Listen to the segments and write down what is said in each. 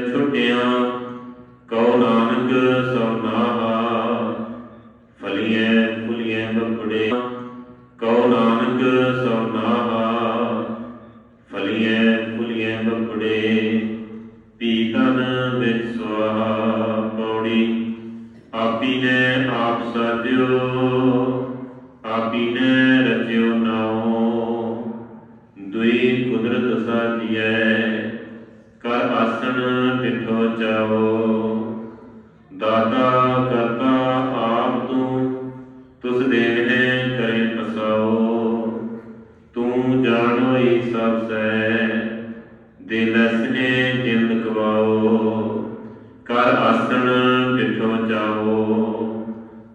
ਛੁਟਿਆ, ਕਉ ਨਾਨਕ ਸੋਨਾਹਾ ਫਲੀਏ ਫੁਲੀਏ ਬਪੜੇ ਕਉ ਨਾਨਕ ਸੋਨਾਹਾ ਫਲੀਏ ਫੁਲੀਏ ਬਪੜੇ ਪੀਤਨ ਵਿੱਚ ਸੁਆਹਾ ਪੌੜੀ, ਆਪੀ ਨੇ ਆਪ ਸਾਜਿਓ, ਆਪੀ ਨੇ ਰਚਿਓ ਨਾਉ। ਦੁਈ ਕੁਦਰਤ ਸਾਜੀਐ ਕਰ ਆਸਣ ਜਾਓ ਦਾਤਾ, ਕਰਤਾ ਆਪ ਤੂੰ, ਤੁਸ ਦੇਨ ਕਰੇ ਪਸਾਓ ਤੂੰ ਜਾਣੋਈ ਸਭ ਸੈ ਦਿਲ ਜਿੰਦ ਕਵਾਓ ਕਰ ਆਸਣ ਡਿਠੋ ਜਾਓ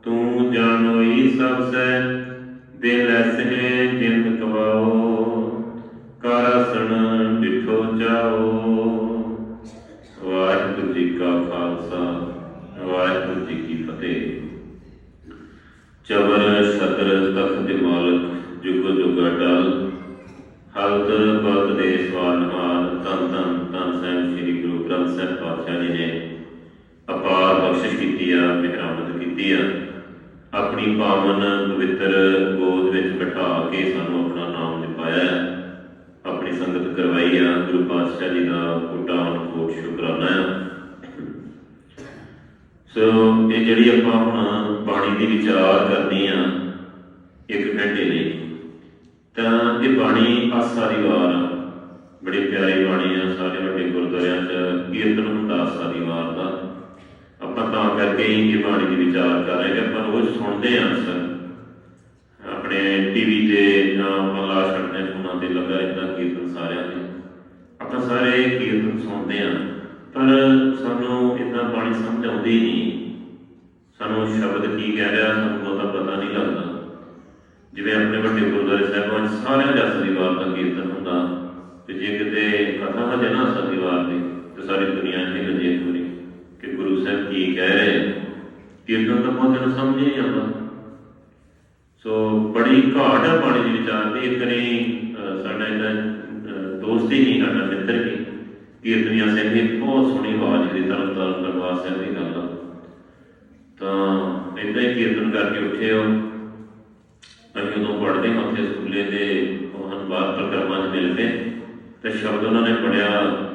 ਤੂੰ ਜਾਣੋਈ ਸਭ ਸੈ ਦਿਲ ਸਨੇ ਜਿੰਦ ਕਵਾਓ ਕਰ ਆਸਣ ਡਿਠੋ ਜਾਓ ਚਬਰ ਛਤਰ ਤਖਤ ਦੇ ਮਾਲਕ, ਜੁਗ ਜੁਗ ਅਟਲ ਹਲਤ ਬਲਦ ਦੇ ਸਵਾਨਹਾਰ ਤਨ ਤਨ ਤਨ ਸਾਹਿਬ ਸ੍ਰੀ ਗੁਰੂ ਗ੍ਰੰਥ ਸਾਹਿਬ ਪਾਤਸ਼ਾਹ ਜੀ ਨੇ ਅਪਾਰ ਬਖਸ਼ਿਸ਼ ਕੀਤੀ ਆ ਮਿਹਰਬਾਨੀ ਕੀਤੀ ਆ। ਆਪਣੀ ਪਾਵਨ ਪਵਿੱਤਰ ਗੋਦ ਵਿੱਚ ਬਿਠਾ ਕੇ ਸਾਨੂੰ ਆਪਣਾ ਨਾਮ ਜਪਾਇਆ ਆਪਣੀ ਸੰਗਤ ਕਰਵਾਈ ਆ। ਗੁਰੂ ਪਾਤਸ਼ਾਹ ਜੀ ਦਾ ਕੋਟਾਨ ਕੋਟ ਸ਼ੁਕਰਾਨਾ ਆ। ਸੋ ਇਹ ਜਿਹੜੀ ਆਪਾਂ ਹੁਣ ਬਾਣੀ ਦੀ ਵਿਚਾਰ ਕਰਨੀ ਆ, ਇੱਕ ਘੰਟੇ ਲਈ। ਤਾਂ ਇਹ ਬਾਣੀ ਆਸਾਰੀ ਵਾਰ ਆ ਬੜੀ ਪਿਆਰੀ ਬਾਣੀ ਆ, ਸਾਰੇ ਵੱਡੇ ਗੁਰਦੁਆਰਿਆਂ 'ਚ ਕੀਰਤਨ ਹੁੰਦਾ ਆਸਾ ਵਾਰ ਦਾ। ਆਪਾਂ ਤਾਂ ਕਰਕੇ ਹੀ ਇਹ ਬਾਣੀ ਦੀ ਵਿਚਾਰ ਕਰ ਰਹੇ ਕਿ ਆਪਾਂ ਰੋਜ਼ ਸੁਣਦੇ ਆਂ ਅਕਸਰ। ਆਪਣੇ ਟੀਵੀ ਤੇ ਜਾਂ ਆਪਾਂ ਲਾ ਛੱਡਦੇ ਹਾਂ ਫੋਨਾਂ ਤੇ ਲੱਗਾ ਰਹਿੰਦਾ ਕੀਰਤਨ ਸਾਰਿਆਂ ਦੇ ਆਪਾਂ ਸਾਰੇ ਕੀਰਤਨ ਸੁਣਦੇ ਆਂ, ਪਰ ਸਾਨੂੰ ਇਦਾਂ ਬਾਣੀ ਸਮਝ ਆਉਂਦੀ ਨਹੀਂ। ਸਾਨੂੰ ਸ਼ਬਦ ਕੀ ਕਹਿ ਰਿਹਾ, ਸਾਨੂੰ ਬਹੁਤਾ ਪਤਾ ਨਹੀਂ ਲੱਗਦਾ। ਜਿਵੇਂ ਆਪਣੇ ਵੱਡੇ ਗੁਰਦੁਆਰੇ ਸਾਹਿਬਾਂ 'ਚ ਸਾਰਿਆਂ ਦੇ ਅਸਲੀ ਦਾ ਕੀਰਤਨ ਹੁੰਦਾ, ਤੇ ਜੇ ਕਿਤੇ ਕਥਾ ਹੋ ਨਾ ਅਸਲੀ ਦੀ ਤੇ ਸਾਰੀ ਦੁਨੀਆ 'ਚ ਹੀ ਲੱਜੇ ਕਿ ਗੁਰੂ ਸਾਹਿਬ ਕੀ ਕਹਿ ਰਹੇ ਕੀਰਤਨ ਤਾਂ ਬਹੁਤ ਨੂੰ ਸਮਝ ਨਹੀਂ ਆਉਂਦਾ ਸੋ ਬੜੀ ਘਾਟ ਹੈ ਪਾਣੀ ਦੀ ਵਿਚਾਰ ਦੀ, ਇੱਕ ਨੇ ਸਾਡਾ ਇਹਦਾ ਦੋਸਤ ਹੀ ਨਹੀਂ, ਸਾਡਾ ਮਿੱਤਰ ਹੀ, ਕੀਰਤਨੀਆ ਸਿੰਘ ਦੀ ਬਹੁਤ ਸੋਹਣੀ ਆਵਾਜ਼ ਦੀ ਤਰਨ ਤਰਨ ਦਰਬਾਰ ਸਾਹਿਬ ਦੀ ਗੱਲ ਆ। ਤਾਂ ਇਦਾਂ ਹੀ ਕੀਰਤਨ ਕਰਕੇ ਉੱਠੇ ਹੋ। ਅਸੀਂ ਉਦੋਂ ਪੜ੍ਹਦੇ ਹਾਂ ਉੱਥੇ ਸਕੂਲੇ ਦੇ ਉਹ ਹਨ ਪ੍ਰਕਰਮਾਂ 'ਚ ਮਿਲਦੇ ਤੇ ਸ਼ਬਦ ਉਹਨਾਂ ਨੇ ਪੜਿਆ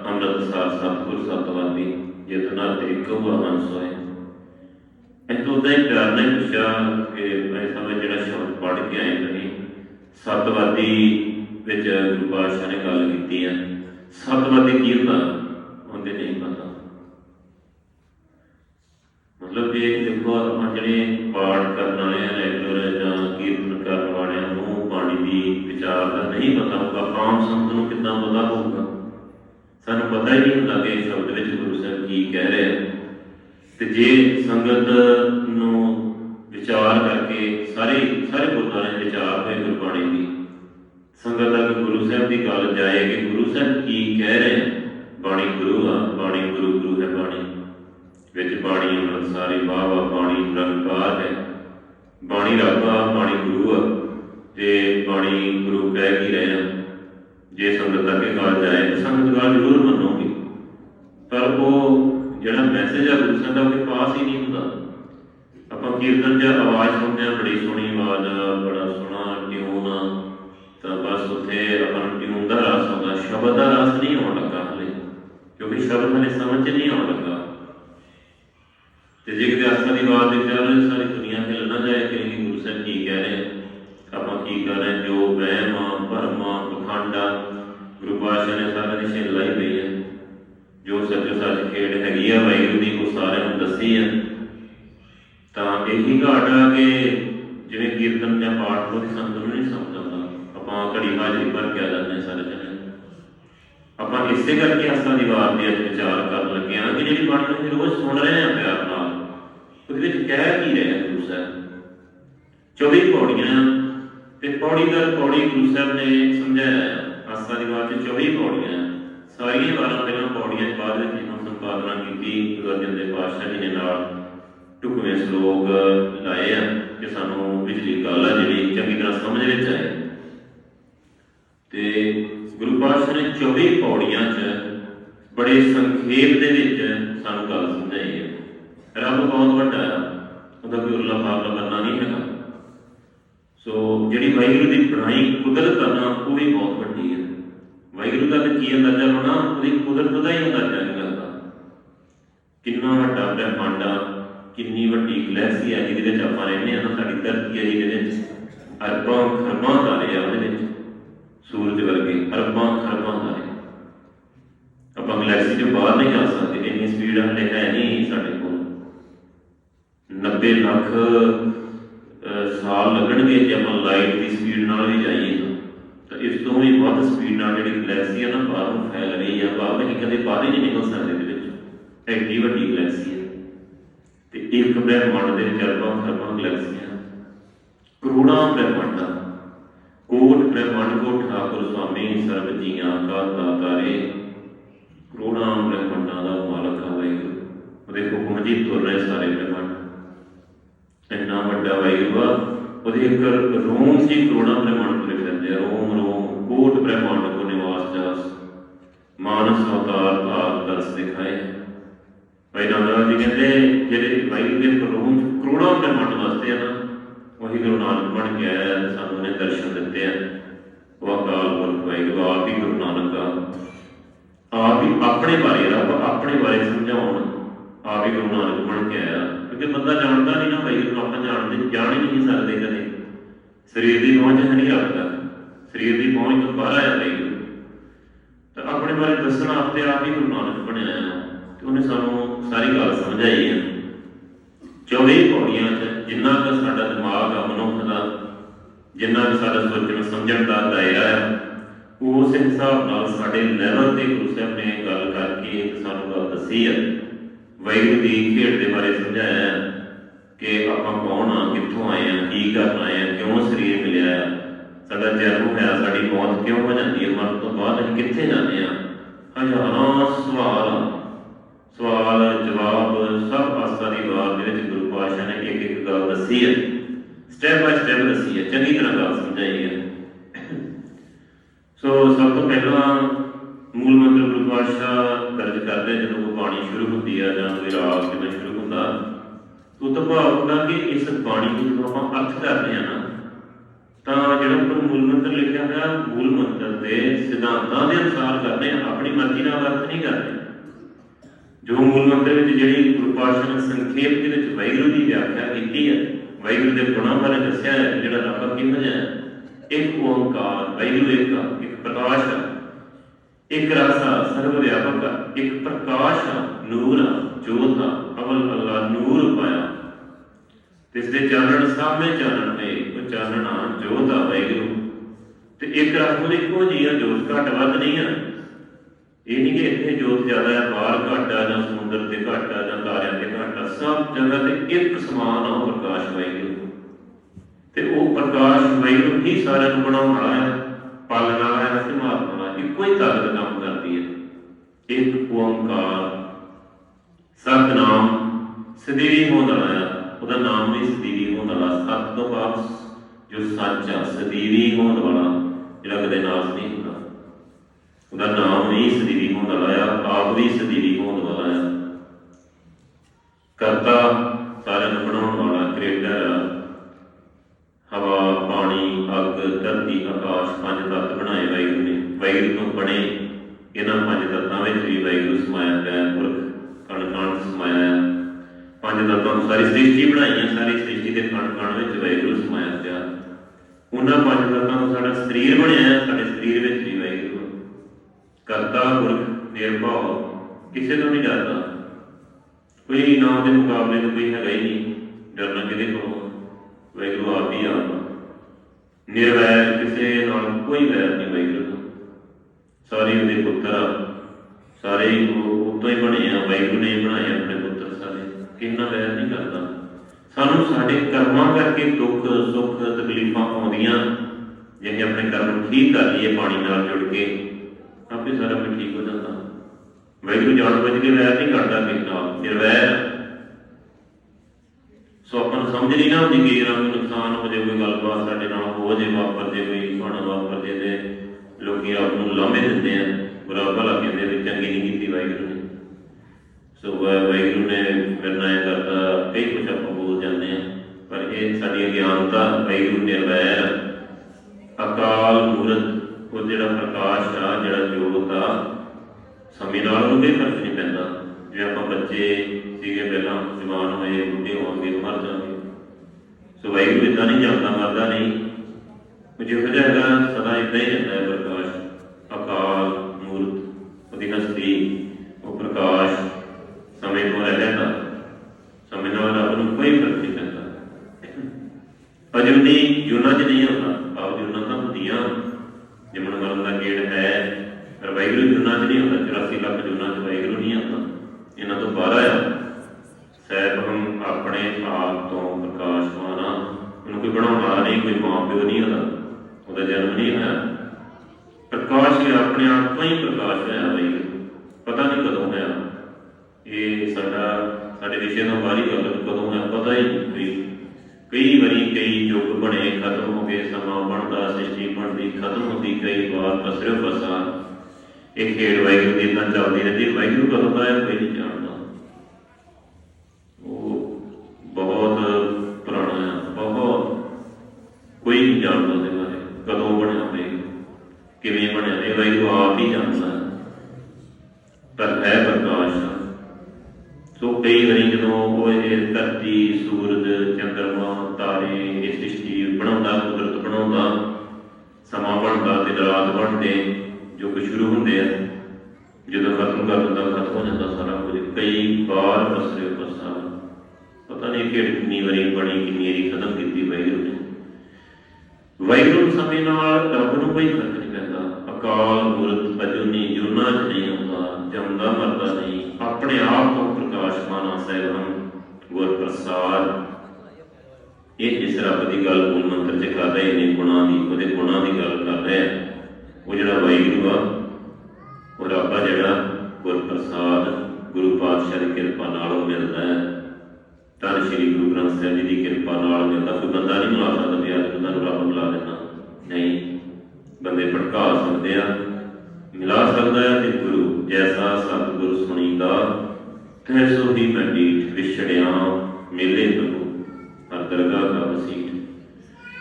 ਅੰਮ੍ਰਿਤਸਰ, ਸਤਿਗੁਰ, ਸਤਵਾਦੀ ਜਿਤਨਾ ਤੇ ਇੱਕ ਹੁਆ ਹੰਸ ਹੋਏ ਇਹ ਹੀ ਪਿਆਰ ਨਾਲ ਪੁੱਛਿਆ ਕਿ ਮੈਂ ਸਮਝ ਜਿਹੜਾ ਸ਼ਬਦ ਪੜ੍ਹ ਕੇ ਆਏ ਤੁਸੀਂ, ਸਤਵਾਦੀ ਵਿੱਚ ਗੁਰੂ ਪਾਤਸ਼ਾਹ ਨੇ ਗੱਲ ਕੀਤੀ ਹੈ ਸਤਵਾਦੀ ਕੀ ਹੁੰਦਾ? ਉਹਦੇ ਨਹੀਂ ਪਤਾ। ਮਤਲਬ ਜੇ ਦੇਖੋ ਆਪਾਂ ਜਿਹੜੇ ਪਾਠ ਕਰਨ ਵਾਲੇ ਆ ਰੈਗੂਲਰ ਜਾਂ ਕੀਰਤਨ ਕਰਨ ਵਾਲਿਆਂ ਨੂੰ ਬਾਣੀ ਦੀ ਵਿਚਾਰ ਦਾ ਨਹੀਂ ਪਤਾ ਹੋਊਗਾ, ਆਮ ਸੰਤ ਨੂੰ ਕਿੱਦਾਂ ਪਤਾ ਹੋਊਗਾ? ਸਾਨੂੰ ਪਤਾ ਹੀ ਨਹੀਂ ਹੁੰਦਾ ਕਿ ਇਸ ਸ਼ਬਦ ਵਿੱਚ ਗੁਰੂ ਸਾਹਿਬ ਕੀ ਕਹਿ ਰਹੇ ਆ। ਤੇ ਜੇ ਸੰਗਤ ਨੂੰ ਵਿਚਾਰ ਕਰਕੇ ਸਾਰੇ ਸਾਰੇ ਗੁਰਦੁਆਰਿਆਂ ਵਿਚਾਰ ਹੋਏ ਗੁਰਬਾਣੀ ਦੀ, ਸੰਗਤ ਤੱਕ ਗੁਰੂ ਸਾਹਿਬ ਦੀ ਗੱਲ ਜਾਏ ਕਿ ਗੁਰੂ ਸਾਹਿਬ ਕੀ ਕਹਿ ਰਹੇ ਬਾਣੀ ਗੁਰੂ ਆ, ਬਾਣੀ ਗੁਰੂ ਗੁਰੂ ਹੈ ਬਾਣੀ। ਵਿੱਚ ਬਾਣੀ ਅੰਮ੍ਰਿਤ ਸਾਰੇ ਬਾਵਾ ਬਾਣੀ ਨਿਰੰਕਾਰ ਹੈ। ਬਾਣੀ ਰੱਬਾ ਬਾਣੀ ਗੁਰੂ ਆ। ਤੇ ਬਾਣੀ ਗੁਰੂ ਕਹਿ ਕੀ ਰਹੇ ਆ ਜੇ ਸੰਗਤ ਤੱਕ ਗੱਲ ਜਾਏ ਤਾਂ ਸੰਗਤ ਗੱਲ ਜ਼ਰੂਰ ਮੰਨੂਗੀ। ਪਰ ਉਹ ਜਿਹੜਾ ਮੈਸੇਜ ਆ ਗੁਰੂ ਸਾਹਿਬ ਦਾ ਉਹਦੇ ਪਾਸ ਹੀ ਨਹੀਂ ਹੁੰਦਾ। ਆਪਾਂ ਕੀਰਤਨ 'ਚ ਆਵਾਜ਼ ਸੁਣਦੇ ਆ ਬੜੀ ਸੋਹਣੀ ਆਵਾਜ਼ ਆ, ਬੜਾ ਸੋਹਣਾ ਟਿਊਨ ਆ। ਤਾਂ ਬਸ ਉੱਥੇ ਆਪਾਂ ਨੂੰ ਟਿਊਨ ਦਾ ਰਸ ਆਉਂਦਾ ਸ਼ਬਦ ਦਾ ਰਸ ਨਹੀਂ ਆਉਣ ਲੱਗਾ ਹਲੇ। ਕਿਉਂਕਿ ਸ਼ਬਦ ਹਲੇ ਸਮਝ 'ਚ ਨਹੀਂ ਆਉਣ ਲੱਗਾ। ਤੇ ਜੇ ਕਿਤੇ ਆਸਮਾ ਦੀ ਆਵਾਜ਼ ਦੇ ਚਾਹ ਸਾਰੀ ਦੁਨੀਆ ਹਿੱਲ ਨਾ ਜਾਏ ਕਿ ਇਹ ਗੁਰੂ ਸਾਹਿਬ ਕੀ ਕਹਿ ਰਹੇ ਆਪਾਂ ਕੀ ਕਰ ਰਹੇ ਹਾਂ, ਜੋ ਵਹਿਮਾਂ ਭਰਮਾਂ ਪਖੰਡਾ ਗੁਰੂ ਪਾਤਸ਼ਾਹ ਨੇ ਸਾਰਾ ਦੀ ਛੇਲ ਲਾਈ ਪਈ ਹੈ ਜੋ ਸੱਚੋ ਸੱਚ ਖੇਡ ਹੈਗੀ ਆ ਵਾਹਿਗੁਰੂ ਦੀ ਉਹ ਸਾਰਿਆਂ ਨੂੰ ਦੱਸੀ ਆ। ਤਾਂ ਇਹੀ ਘਾਟ ਆ ਕਿ ਜਿਵੇਂ ਕੀਰਤਨ ਜਾਂ ਪਾਠ ਕੋਈ ਸੰਤ ਨੂੰ ਨਹੀਂ ਸਮਝ ਆਉਂਦਾ। ਆਪਾਂ ਘੜੀ ਹਾਜ਼ਰੀ ਭਰ ਕੇ ਆ ਜਾਂਦੇ ਸਾਰੇ ਜਣੇ। ਆਪਾਂ ਇਸੇ ਕਰਕੇ ਹਸਤਾ ਦੀ ਵਾਰ ਦੇ ਅੱਜ ਵਿਚਾਰ ਕਰਨ ਲੱਗੇ ਹਾਂ ਕਿ ਜਿਹੜੀ ਬਾਣੀ ਨੂੰ ਰੋਜ਼ ਸੁਣ ਰਹੇ ਹਾਂ ਪਿਆਰ ਨਾਲ ਉਹਦੇ ਵਿੱਚ ਕਹਿ ਕੀ ਰਿਹਾ ਗੁਰੂ ਸਾਹਿਬ? 24 ਪੌੜੀਆਂ ਤੇ ਪੌੜੀ ਦਰ ਪੌੜੀ ਗੁਰੂ ਸਾਹਿਬ ਨੇ ਸਮਝਾਇਆ ਹਸਤਾ ਦੀ ਵਾਰ 24 ਪੌੜੀਆਂ। ਸਾਰੀਆਂ ਵਾਰਾਂ ਪਹਿਲਾਂ ਪੌੜੀਆਂ 'ਚ ਬਾਅਦ ਵਿੱਚ ਇਹਨਾਂ ਸੰਪਾਦਨਾ ਕੀਤੀ ਗੁਰੂ ਅਰਜਨ ਦੇਵ ਪਾਤਸ਼ਾਹ ਜੀ ਨੇ ਨਾਲ ਟੁਕਵੇਂ ਸ਼ਲੋਕ ਲਾਏ ਆ ਕਿ ਸਾਨੂੰ ਵਿਚਲੀ ਗੱਲ ਆ ਜਿਹੜੀ ਚੰਗੀ ਤਰ੍ਹਾਂ ਸਮਝ ਵਿੱਚ ਆਏ। ਤੇ ਗੁਰੂ ਪਾਤਸ਼ਾਹ ਨੇ 24 ਪੌੜੀਆਂ 'ਚ ਬੜੇ ਸੰਖੇਪ ਦੇ ਵਿੱਚ ਸਾਨੂੰ ਗੱਲ ਰੱਬ ਬਹੁਤ ਵੱਡਾ ਹੈ। ਉਹਦਾ ਕੋਈ ਉਰਲਾ ਪਾਰਲਾ ਬੰਨਾ ਨਹੀਂ ਹੈਗਾ। ਸੋ ਜਿਹੜੀ ਵਾਹਿਗੁਰੂ ਦੀ ਬਣਾਈ ਕੁਦਰਤ ਆ ਉਹ ਵੀ ਬਹੁਤ ਵੱਡੀ ਹੈ। ਵਾਹਿਗੁਰੂ ਦਾ ਤਾਂ ਕੀ ਅੰਦਾਜ਼ਾ ਹੋਣਾ? ਉਹਦੀ ਕੁਦਰਤ ਦਾ ਹੀ ਅੰਦਾਜ਼ਾ ਨਹੀਂ ਲੱਗਦਾ। ਕਿੰਨਾ ਵੱਡਾ ਬ੍ਰਹਿਮੰਡ ਆ, ਕਿੰਨੀ ਵੱਡੀ ਗਲੈਕਸੀ ਹੈ ਜਿਹਦੇ ਵਿੱਚ ਆਪਾਂ ਰਹਿੰਦੇ ਹਾਂ ਨਾ, ਸਾਡੀ ਧਰਤੀ ਹੈ ਜਿਹਦੇ ਵਿੱਚ ਅਰਬਾਂ ਖਰਬਾਂ ਤਾਰੇ ਆ, ਉਹਦੇ ਵਿੱਚ। ਸੂਰਜ ਵਰਗੇ ਅਰਬਾਂ ਖਰਬਾਂ ਤਾਰੇ। ਆਪਾਂ ਗਲੈਕਸੀ ਤੋਂ ਬਾਹਰ ਨਹੀਂ ਜਾ ਸਕਦੇ, ਇੰਨੀ ਸਪੀਡ ਹਲੇ ਹੈ ਨਹੀਂ ਸਾਡੇ 90 ਲੱਖ ਸਾਲ ਲੱਗਣਗੇ ਜੇ ਆਪਾਂ ਲਾਈਟ ਦੀ ਸਪੀਡ ਨਾਲ ਵੀ ਜਾਈਏ ਤਾਂ। ਇਸ ਤੋਂ ਵੀ ਵੱਧ ਸਪੀਡ ਨਾਲ ਜਿਹੜੀ ਗਲੈਕਸੀ ਹੈ ਨਾ, ਬਾਹਰ ਫੈਲ ਰਹੀ ਹੈ ਬਾਹਰ ਅਸੀਂ ਕਦੇ ਬਾਹਰ ਨਹੀਂ ਨਿਕਲ ਸਕਦੇ ਇਹਦੇ ਵਿੱਚ। ਐਡੀ ਵੱਡੀ ਗਲੈਕਸੀ ਹੈ ਤੇ ਇੱਕ ਬ੍ਰਹਿਮੰਡ ਦੇ ਵਿੱਚ ਖਰਬਾਂ ਗਲੈਕਸੀਆਂ। ਕਰੋੜਾਂ ਬ੍ਰਹਿਮੰਡਾਂ। ਕੋਟ ਬ੍ਰਹਿਮੰਡ ਕੋ ਠਾਕੁਰ ਸੁਆਮੀ, ਸਰਬ ਜੀਆਂ ਕਾ ਦਾਤਾਰੇ ਕਰੋੜਾਂ ਬ੍ਰਹਿਮੰਡਾਂ ਦਾ ਮਾਲਕ ਆ ਵਾਹਿਗੁਰੂ। ਉਹਦੇ ਹੁਕਮ ਜੀ ਤੁਰ ਰਹੇ ਸਾਰੇ ਬ੍ਰਹਿਮੰਡ। ਇੰਨਾ ਵੱਡਾ ਵਾਹਿਗੁਰੂ ਉਹਦੇ ਇੱਕ ਰੋਮ ਸੀ, ਕਰੋੜਾਂ ਬ੍ਰਹਿਮੰਡ ਤੁਰੇ ਫਿਰਦੇ ਆ ਰੋਮ ਰੋਮ, ਕੋਟ ਬ੍ਰਹਿਮੰਡ ਕੋ ਨਿਵਾਸ ਜਾਸ ਮਾਨਸ ਅਵਤਾਰ ਭਾਗ ਦਰਸ ਦਿਖਾਏ। ਭਾਈ ਨਾਨਕ ਜੀ ਕਹਿੰਦੇ, ਜਿਹੜੇ ਵਾਹਿਗੁਰੂ ਦੇ ਰੋਮ ਕਰੋੜਾਂ ਬ੍ਰਹਿਮੰਡ ਵਾਸਤੇ ਆ ਨਾ, ਉਹੀ ਗੁਰੂ ਨਾਨਕ ਬਣ ਕੇ ਆਇਆ ਸਾਨੂੰ ਉਹਨੇ ਦਰਸ਼ਨ ਦਿੱਤੇ ਆ। ਉਹ ਅਕਾਲ ਪੁਰਖ ਵਾਹਿਗੁਰੂ ਆਪ ਹੀ ਗੁਰੂ ਨਾਨਕ ਆ। ਆਪ ਹੀ ਆਪਣੇ ਬਾਰੇ, ਰੱਬ ਆਪਣੇ ਬਾਰੇ ਸਮਝਾਉਣ ਆਪ ਹੀ ਗੁਰੂ ਨਾਨਕ ਬਣ ਕੇ ਆਇਆ। ਕਿਉਂਕਿ ਬੰਦਾ ਜਾਣਦਾ ਨਹੀਂ ਨਾ ਵਾਹਿਗੁਰੂ ਆਪਾਂ ਜਾਣਦੇ ਜਾਣ ਹੀ ਨਹੀਂ ਸਕਦੇ ਕਦੇ। ਸਰੀਰ ਦੀ ਪਹੁੰਚ ਨਹੀਂ ਰੱਖਦਾ ਸਰੀਰ ਦੀ ਪਹੁੰਚ ਤੋਂ ਬਾਹਰ ਆ ਵਾਹਿਗੁਰੂ ਤਾਂ ਆਪਣੇ ਬਾਰੇ ਦੱਸਣਾ ਆਪਦੇ ਆਪ ਹੀ ਗੁਰੂ ਨਾਨਕ ਬਣਿਆ ਤੇ ਉਹਨੇ ਸਾਨੂੰ ਸਾਰੀ ਗੱਲ ਸਮਝਾਈ ਹੈ। 24 ਪੌੜੀਆਂ 'ਚ ਜਿੰਨਾ ਕੁ ਸਾਡਾ ਦਿਮਾਗ ਆ, ਮਨੁੱਖ ਦਾ, ਜਿੰਨਾ ਕੁ ਸਾਡਾ ਸੋਚਣ, ਸਮਝਣ ਦਾ ਦਾਇਰਾ ਹੈ ਉਸ ਹਿਸਾਬ ਨਾਲ ਸਾਡੇ ਲੈਵਲ ਤੇ ਗੁਰੂ ਸਾਹਿਬ ਨੇ ਗੱਲ ਕਰਕੇ ਸਾਨੂੰ ਗੱਲ ਦੱਸੀ ਹੈ ਵਾਹਿਗੁਰੂ ਦੀ ਖੇਡ ਦੇ ਬਾਰੇ ਸਮਝਾਇਆ ਕਿ ਆਪਾਂ ਕੌਣ ਆ, ਕਿੱਥੋਂ ਆਏ ਆ, ਕੀ ਕਰਨ ਆਏ ਆ, ਕਿਉਂ ਸਰੀਰ ਮਿਲਿਆ ਹੈ ਸਾਡਾ ਜਨਮ ਹੋਇਆ, ਸਾਡੀ ਮੌਤ ਕਿਉਂ ਹੋ ਜਾਂਦੀ ਹੈ ਮਰਨ ਤੋਂ ਬਾਅਦ ਅਸੀਂ ਕਿੱਥੇ ਜਾਂਦੇ ਆ? ਹਜ਼ਾਰਾਂ ਸਵਾਲ ਸਵਾਲ, ਜਵਾਬ, ਸਭ ਆਸਾ ਦੀ ਵਾਰ ਦੇ ਵਿੱਚ ਗੁਰੂ ਪਾਤਸ਼ਾਹ ਨੇ ਇੱਕ ਇੱਕ ਗੱਲ ਦੱਸੀ ਹੈ ਸਟੈਪ ਬਾਈ ਸਟੈਪ ਦੱਸੀ ਹੈ ਚੰਗੀ ਤਰ੍ਹਾਂ ਗੱਲ ਸਮਝਾਈ ਹੈ ਸੋ ਸਭ ਤੋਂ ਪਹਿਲਾਂ ਮੂਲ ਮੰਤਰ ਗੁਰੂ ਪਾਤਸ਼ਾਹ ਦਰਜ ਕਰਦੇ ਜਦੋਂ ਬਾਣੀ ਸ਼ੁਰੂ ਹੁੰਦੀ ਹੈ ਜਾਂ ਕੋਈ ਰਾਗ ਜਿਵੇਂ ਸ਼ੁਰੂ ਹੁੰਦਾ ਉਹ ਤਾਂ ਹੁੰਦਾ ਕਿ ਇਸ ਬਾਣੀ ਨੂੰ ਜਦੋਂ ਆਪਾਂ ਅਰਥ ਕਰਦੇ ਹਾਂ ਨਾ, ਤਾਂ ਜਿਹੜਾ ਉੱਪਰ ਮੂਲ ਮੰਤਰ ਲਿਖਿਆ ਹੋਇਆ, ਮੂਲ ਮੰਤਰ ਦੇ ਸਿਧਾਂਤਾਂ ਦੇ ਅਨੁਸਾਰ ਕਰਦੇ ਹਾਂ ਆਪਣੀ ਮਰਜ਼ੀ ਨਾਲ ਅਰਥ ਨਹੀਂ ਕਰਦੇ। ਜੋ ਮੂਲ ਮੰਤਰ ਵਿੱਚ ਜਿਹੜੀ ਗੁਰੂ ਪਾਤਸ਼ਾਹ ਨੇ ਸੰਖੇਪ ਦੇ ਵਿੱਚ ਵਾਹਿਗੁਰੂ ਦੀ ਵਿਆਖਿਆ ਕੀਤੀ ਹੈ ਵਾਹਿਗੁਰੂ ਦੇ ਗੁਣਾਂ ਬਾਰੇ ਦੱਸਿਆ ਹੈ ਜਿਹੜਾ ਰੱਬ ਕਿਹੋ ਜਿਹਾ ਹੈ, ਇੱਕ ਓੰਕਾਰ, ਵਾਹਿਗੁਰੂ ਇੱਕ ਇੱਕ ਪ੍ਰਕਾਸ਼ ਆ। ਇੱਕ ਰਸਾ ਸਰਵ ਵਿਆਪਕ ਇੱਕ ਪ੍ਰਕਾਸ਼ ਨੂਰ ਜੋਤ ਅਵਲ ਅੱਲਾ ਨੂਰ ਪਾਇਆ। ਤਿਸ ਦੇ ਚਾਨਣ ਸਾਹਮਣੇ ਚਾਨਣ ਨੇ ਉਹ ਚਾਨਣਾ ਜੋਤ ਆ ਵਾਹਿਗੁਰੂ। ਤੇ ਇੱਕ ਰਸ ਨੂੰ ਇੱਕੋ ਜੀ ਆ, ਜੋਤ ਘੱਟ ਵੱਧ ਨਹੀਂ ਆ। ਇਹ ਨਹੀਂ ਕਿ ਇੱਥੇ ਜੋਤ ਜ਼ਿਆਦਾ ਹੈ ਬਾਹਰ ਘੱਟ ਆ, ਜਾਂ ਸਮੁੰਦਰ ਤੇ ਘੱਟ ਆ, ਜਾਂ ਤਾਰਿਆਂ ਤੇ ਘੱਟ ਆ, ਸਭ ਜਗ੍ਹਾ ਤੇ ਇੱਕ ਸਮਾਨ ਆ ਪ੍ਰਕਾਸ਼ ਵਾਹਿਗੁਰੂ। ਤੇ ਉਹ ਪ੍ਰਕਾਸ਼ ਵਾਹਿਗੁਰੂ ਹੀ ਸਾਰਿਆਂ ਨੂੰ ਬਣਾਉਣ ਵਾਲਾ ਹੈ ਪਾਲਣ ਵਾਲਾ ਹੈ ਤੇ ਮਾਰਨ ਵਾਲਾ ਇੱਕੋ ਹੀ ਤਾਕਤ ਕੰਮ ਕਰਦੀ ਹੈ ਇੱਕ ਓੰਕਾਰ। ਸਤਨਾਮ ਸਦੀਵੀ ਹੋਣ ਵਾਲਾ ਉਹਦਾ ਨਾਮ ਵੀ ਸਦੀਵੀ ਹੋਣ ਵਾਲਾ। ਸਤ ਤੋਂ ਬਾਅਦ ਜੋ ਸੱਚ ਆ, ਸਦੀਵੀ ਹੋਣ ਵਾਲਾ, ਜਿਹੜਾ ਕਦੇ ਨਾਸ ਨਹੀਂ ਹੁੰਦਾ। ਉਹਦਾ ਨਾਮ ਵੀ ਸਦੀਵੀ ਹੋਣ ਵਾਲਾ ਆ ਆਪ ਵੀ ਸਦੀਵੀ ਹੋਣ ਵਾਲਾ ਆ ਕਰਤਾ ਸਾਰਿਆਂ ਨੂੰ ਬਣਾਉਣ ਵਾਲਾ ਕ੍ਰੀਏਟਰ ਹਵਾ, ਪਾਣੀ, ਅੱਗ, ਧਰਤੀ, ਆਕਾਸ਼, ਪੰਜ ਤੱਤ ਬਣਾਏ ਵਾਹਿਗੁਰੂ ਨੇ। ਵਾਹਿਗੁਰੂ ਤੋਂ ਬਣੇ ਇਹਨਾਂ ਪੰਜ ਤੱਤਾਂ ਵਿੱਚ ਵੀ ਵਾਹਿਗੁਰੂ ਸਮਾਇਆ ਹੈ, ਪੁਰਖ ਕਣ ਸਮਾਇਆ ਹੈ। ਪੰਜ ਤੱਤਾਂ ਨੂੰ ਸਾਰੀ ਸ੍ਰਿਸ਼ਟੀ ਬਣਾਈ ਹੈ ਸਾਰੀ ਸ੍ਰਿਸ਼ਟੀ ਦੇ ਕਣ ਵਿੱਚ ਵਾਹਿਗੁਰੂ ਸਮਾਇਆ ਪਿਆ। ਉਹਨਾਂ ਪੰਜ ਤੱਤਾਂ ਨੂੰ ਸਾਡਾ ਸਰੀਰ ਬਣਿਆ ਹੈ ਸਾਡੇ ਸਰੀਰ ਵਿੱਚ ਵੀ ਵਾਹਿਗੁਰੂ ਕਰਤਾ ਪੁਰਖ ਨਿਰਭਉ ਕਿਸੇ ਤੋਂ ਨਹੀਂ ਡਰਦਾ। ਕੋਈ ਨਾ ਦੇ ਮੁਕਾਬਲੇ ਤੋਂ ਕੋਈ ਹੈਗਾ ਹੀ ਨਹੀਂ ਡਰਨਾ ਕਿਹਦੇ ਕੋਲੋਂ ਵਾਹਿਗੁਰੂ ਆਪ ਹੀ ਆਪ ਨਿਰਵੈਰ ਕਿਸੇ ਨਾਲ ਕੋਈ ਵੈਰ ਨਹੀਂ ਵਾਹਿਗੁਰੂ। ਸਾਰੇ ਉਹਦੇ ਪੁੱਤਰ ਆ। ਸਾਰੇ ਉਹ ਤੋਂ ਹੀ ਬਣੇ ਆ। ਵੈਗਰੂ ਨੇ ਬਣਾਏ ਆਪਣੇ ਪੁੱਤਰ ਸਾਰੇ। ਕਿੰਨਾ ਵੈਰ ਨਹੀਂ ਕਰਦਾ। ਸਾਨੂੰ ਸਾਡੇ ਕਰਮਾਂ ਕਰਕੇ ਦੁੱਖ, ਸੁੱਖ, ਤਕਲੀਫਾਂ ਆਉਂਦੀਆਂ। ਜੇ ਆਪਣੇ ਕਰਮ ਠੀਕ ਕਰ ਲਈਏ, ਪਾਣੀ ਨਾਲ ਜੁੜ ਕੇ, ਆਪੇ ਸਾਰਾ ਕੁਝ ਠੀਕ ਹੋ ਜਾਂਦਾ। ਵੈਗਰੂ ਜਾਣ ਬੁੱਝ ਕੇ ਵੈਰ ਨਹੀਂ ਕਰਦਾ ਕਿਸੇ ਨਾਲ। ਨਿਰਵੈਰ ਸੋ ਆਪਾਂ ਨੂੰ ਸਮਝ ਨਹੀਂ ਨਾ ਆਉਂਦੀ ਕਿ ਇਹਨਾਂ ਨੂੰ ਨੁਕਸਾਨ ਹੋ ਜਾਏ ਕੋਈ ਗੱਲਬਾਤ ਸਾਡੇ ਨਾਲ ਹੋ ਜੇ ਵਾਪਰ ਜੇ ਕੋਈ ਖਾਣਾ ਵਾਪਰ ਜੇ ਤੇ ਲੋਕੀ ਆਪ ਨੂੰ ਲਾਮੇ ਦਿੰਦੇ ਆ ਬੁਰਾ ਭਲਾ ਕਹਿੰਦੇ ਵੀ ਚੰਗੀ ਨਹੀਂ ਕੀਤੀ ਵਾਹਿਗੁਰੂ ਨੇ। ਸੋ ਵਾਹਿਗੁਰੂ ਨੇ ਮੇਰੇ ਨਾਲ ਕਰਤਾ, ਕਈ ਕੁਝ ਆਪਾਂ ਬੋਲ ਜਾਂਦੇ ਆ, ਪਰ ਇਹ ਸਾਡੀ ਗਿਆਨਤਾ ਵਾਹਿਗੁਰੂ ਨੇ ਵੈਰ ਅਕਾਲ ਮੂਰਤ, ਉਹ ਜਿਹੜਾ ਪ੍ਰਕਾਸ਼ ਆ, ਜਿਹੜਾ ਜੋਤ ਆ, ਸਮੇਂ ਨਾਲ ਉਹਨੂੰ ਕੋਈ ਫ਼ਰਕ ਨਹੀਂ ਪੈਂਦਾ। ਜੇ ਆਪਾਂ ਬੱਚੇ ਸੀਗੇ ਪਹਿਲਾਂ, ਜਵਾਨ ਹੋਏ, ਬੁੱਢੇ ਹੋਵਾਂਗੇ ਮਰ ਜਾਵਾਂਗੇ ਸੋ ਵਾਹਿਗੁਰੂ ਇਦਾਂ ਨਹੀਂ ਜਾਂਦਾ ਮਰਦਾ ਨਹੀਂ। ਉਹ ਜਿਹੋ ਸਦਾ ਇਦਾਂ ਹੀ ਰਹਿੰਦਾ ਹੈ ਪ੍ਰਕਾਸ਼। ਅਕਾਲ, ਮੂਰਤ ਉਹਦੀ ਹਸਤੀ ਉਹ ਪ੍ਰਕਾਸ਼ ਸਮੇਂ ਤੋਂ ਰਹਿ ਲੈਂਦਾ ਸਮੇਂ ਨਾਲ ਰੱਬ ਨੂੰ ਕੋਈ ਫ਼ਰਕ ਨਹੀਂ ਪੈਂਦਾ। ਅਜੂਨੀ ਜੁਨਾ ਚ ਨਹੀਂ ਹੁੰਦਾ। ਆਪ ਜੁਨਾ ਤਾਂ ਹੁੰਦੀਆਂ। ਜਿਮਨ ਮਰਨ ਦਾ ਗੇੜ ਹੈ। ਪਰ ਵੈਗਰੂ ਜੁਨਾ ਚ ਨਹੀਂ ਹੁੰਦਾ। 84 ਲੱਖ ਜੁਨਾ ਚ ਵੈਗਰੂ ਨਹੀਂ ਆਉਂਦਾ ਇਹਨਾਂ ਤੋਂ 12 ਹੀ ਨਹੀਂ ਕਈ ਵਾਰੀ ਕਈ ਯੁੱਗ ਬਣੇ ਖਤਮ ਹੋ ਗਏ, ਸਮਾਂ ਬਣਦਾ, ਸ੍ਰਿਸ਼ਟੀ ਬਣਦੀ, ਖਤਮ ਹੁੰਦੀ, ਕਈ ਵਾਰ ਪਸਰਿਓ ਪਸਾ ਇਹ ਖੇਡ ਵਾਹਿਗੁਰੂ ਦੀ ਤਾਂ ਚੱਲਦੀ ਰਹਿੰਦੀ, ਵਾਹਿਗੁਰੂ ਕਦੋਂ ਦਾ ਹੈ, ਕੋਈ ਨਹੀਂ ਜਾਣਦਾ। ਉਹ ਬਹੁਤ ਪੁਰਾਣਾ ਹੈ, ਬਹੁਤ ਕੋਈ ਨਹੀਂ ਜਾਣਦਾ ਉਹਦੇ ਬਾਰੇ, ਕਦੋਂ ਬਣਿਆ ਵਾਹਿਗੁਰੂ ਕਿਵੇਂ ਬਣਿਆ, ਇਹ ਵਾਹਿਗੁਰੂ ਆਪ ਹੀ ਜਾਣਦਾ ਹੈ ਪਰ ਹੈ ਪ੍ਰਕਾਸ਼ ਸੋ ਕਈ ਵਾਰੀ ਜਦੋਂ ਉਹ ਇਹ ਧਰਤੀ, ਸੂਰਜ, ਚੰਦਰਮਾ, ਤਾਰੇ, ਇਹ ਸ੍ਰਿਸ਼ਟੀ ਬਣਾਉਂਦਾ, ਕੁਦਰਤ ਬਣਾਉਂਦਾ, ਸਮਾਂ ਬਣਦਾ ਤੇ ਰਾਤ ਬਣਦੇ, ਜੋ ਕੁਝ ਸ਼ੁਰੂ ਹੁੰਦੇ ਆ, ਜਦੋਂ ਖਤਮ ਕਰ ਦਿੰਦਾ, ਖਤਮ ਹੋ ਜਾਂਦਾ ਸਾਰਾ ਕੁਝ। ਕਈ ਵਾਰ ਪਸਰੇ ਪਸਾ ਪਤਾ ਨਹੀਂ ਕਿ ਕਿੰਨੀ ਵਾਰੀ ਬਣੀ, ਕਿੰਨੀ ਵਾਰੀ ਖਤਮ ਕੀਤੀ ਵਾਹਿਗੁਰੂ ਨੇ। ਵਾਹਿਗੁਰੂ ਸਮੇਂ ਨਾਲ ਰੱਬ ਨੂੰ ਕੋਈ ਫ਼ਰਕ ਨਹੀਂ ਪੈਂਦਾ। ਅਕਾਲ, ਮੂਰਤ ਅਜੂਨੀ ਜੁਨਾ ਚ ਨਹੀਂ ਹੁੰਦਾ ਜੰਮਦਾ ਮਰਦਾ ਨਹੀਂ, ਆਪਣੇ ਆਪ ਤੋਂ ਪ੍ਰਕਾਸ਼ਮਾਨ ਗੁਰ ਪ੍ਰਸਾਦ। ਇਹ ਜਿਸ ਰੱਬ ਦੀ ਗੱਲ ਮੂਲ ਮੰਤਰ ਚ ਕਰ ਰਹੇ ਨੇ, ਗੁਣਾਂ ਦੀ, ਉਹਦੇ ਗੁਣਾਂ ਦੀ ਗੱਲ ਕਰ ਰਹੇ ਆ। ਉਹ ਜਿਹੜਾ ਵਾਹਿਗੁਰੂ ਆ, ਉਹ ਰੱਬ ਆ ਜਿਹੜਾ ਗੁਰ ਪ੍ਰਸਾਦ, ਗੁਰੂ ਪਾਤਸ਼ਾਹ ਦੀ ਕਿਰਪਾ ਨਾਲ ਉਹ ਮਿਲਦਾ ਹੈ। ਤਾਂ ਸ੍ਰੀ ਗੁਰੂ ਗ੍ਰੰਥ ਸਾਹਿਬ ਜੀ ਦੀ ਕਿਰਪਾ ਨਾਲ ਮਿਲਦਾ, ਕੋਈ ਬੰਦਾ ਨਹੀਂ ਮਿਲਾ ਸਕਦਾ ਵੀ ਅੱਜ ਬੰਦਾ ਨੂੰ ਰੱਬ ਮਿਲਾ ਦੇਣਾ ਨਹੀਂ, ਬੰਦੇ ਭਟਕਾ ਸਕਦੇ ਆ। ਮਿਲਾ ਸਕਦਾ ਹੈ ਤੇ ਗੁਰੂ, ਜੈਸਾ ਸਤਿਗੁਰ ਸੁਣੀਦਾ ਤੈਸੋ ਹੀ ਮੰਡੀਠ ਵਿਛੜਿਆ ਮੇਲੇ ਪ੍ਰਭੂ ਹਰ ਦਰਗਾਹ ਦਾ ਵਸੀਠ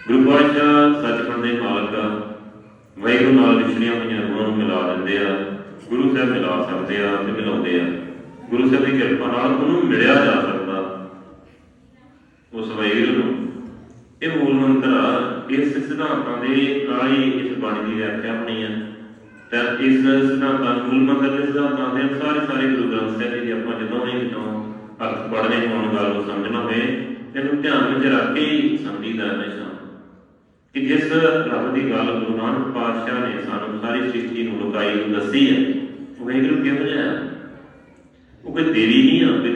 ਗੁਰੂ ਪਾਤਸ਼ਾਹ ਸੱਚਖੰਡ ਦੇ ਮਾਲਕ ਆ ਨਾਲ ਵਿਛੜੀਆਂ ਹੋਈਆਂ ਰੂਹਾਂ ਨੂੰ ਮਿਲਾ ਦਿੰਦੇ ਆ, ਗੁਰੂ ਸਾਹਿਬ ਮਿਲਾ ਸਕਦੇ ਆ ਤੇ ਮਿਲਾਉਂਦੇ ਆ। ਗੁਰੂ ਸਾਹਿਬ ਦੀ ਕਿਰਪਾ ਨਾਲ ਉਹਨੂੰ ਮਿਲਿਆ ਜਾ ਸਕਦਾ। ਉਸ ਵਾਹਿਗੁਰੂ ਨੂੰ ਇਹ ਮੂਲ ਮੰਤਰ ਆ, ਇਸ ਸਿਧਾਂਤਾਂ ਦੇ ਨਾਲ ਹੀ ਇਸ ਬਾਣੀ ਦੀ ਵਿਆਖਿਆ ਹੋਣੀ ਹੈ ਤਾਂ ਇਸ ਸਿਧਾਂਤਾਂ ਮੂਲ ਮੰਤਰ ਦੇ ਸਿਧਾਂਤਾਂ ਦੇ ਸਾਰੇ ਸਾਰੇ ਗੁਰੂ ਗ੍ਰੰਥ ਸਾਹਿਬ ਜੀ ਆਪਾਂ ਜਦੋਂ ਵੀ ਜਦੋਂ ਅਰਥ ਪੜ੍ਹਨੇ ਹੋਣ ਗੱਲ ਨੂੰ ਸਮਝਣਾ ਹੋਵੇ ਇਹਨੂੰ ਧਿਆਨ ਵਿੱਚ ਰੱਖ ਕੇ ਹੀ ਸਮਝੀਦਾ ਹਮੇਸ਼ਾ। ਕਿ ਜਿਸ ਰੱਬ ਦੀ ਗੱਲ ਗੁਰੂ ਨਾਨਕ ਪਾਤਸ਼ਾਹ ਨੇ ਸਾਨੂੰ ਸਾਰੀ ਸ੍ਰਿਸ਼ਟੀ ਨੂੰ ਲੁਕਾਈ ਨੂੰ ਦੱਸੀ ਹੈ, ਉਹ ਵਾਹਿਗੁਰੂ ਕਿਹੋ ਜਿਹਾ ਉਹ ਕੋਈ ਦੇਵੀ ਨਹੀਂ ਆ, ਕੋਈ